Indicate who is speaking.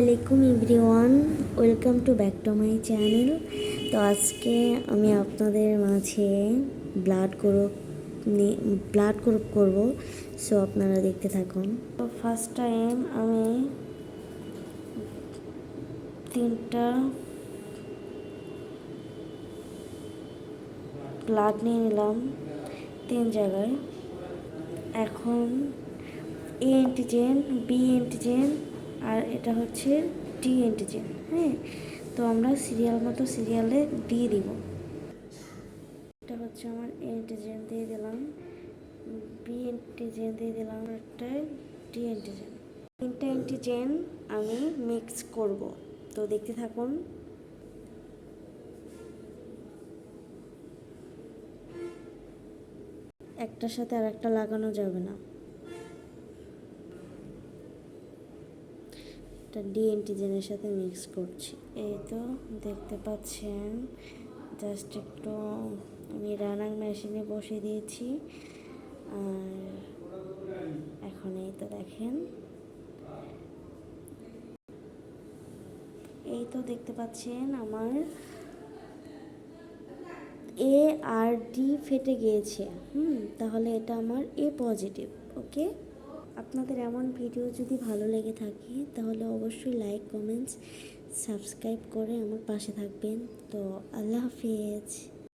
Speaker 1: আলাইকুম everyone welcome to back to my channel তো আজকে আমি আপনাদের মাঝে ব্লাড গ্রুপ ব্লাড গ্রুপ করব। সো আপনারা দেখতে থাকুন। তো ফার্স্ট টাইম আমি তিনটা ব্লাড নিয়ে নিলাম তিন জায়গায়। এখন এ অ্যান্টিজেন বি অ্যান্টিজেন আর এটা হচ্ছে ডি অ্যান্টিজেন হ্যাঁ? তো আমরা সিরিয়াল মতো সিরিয়ালে দিয়ে দিব। এটা হচ্ছে আমার অ্যান্টিজেন দিয়ে দিলাম। বি অ্যান্টিজেন দিয়ে দিলাম একটা ডি অ্যান্টিজেন তিনটা অ্যান্টিজেন আমি মিক্স করব। তো দেখতে থাকুন। একটার সাথে আর একটা লাগানো যাবে না। এটা ডি অ্যান্টিজেনের সাথে মিক্স করছি। এই তো দেখতে পাচ্ছেন জাস্ট একটু আমি রানার মেশিনে বসিয়ে দিয়েছি। আর এখন এই তো দেখেন। এই তো দেখতে পাচ্ছেন আমার এ আর ডি ফেটে গিয়েছে। হুম, তাহলে এটা আমার এ পজিটিভ ওকে আপনাদের এমন ভিডিও যদি ভালো লেগে থাকে, তাহলে অবশ্যই লাইক কমেন্টস সাবস্ক্রাইব করে আমার পাশে থাকবেন। তো আল্লাহ হাফিজ।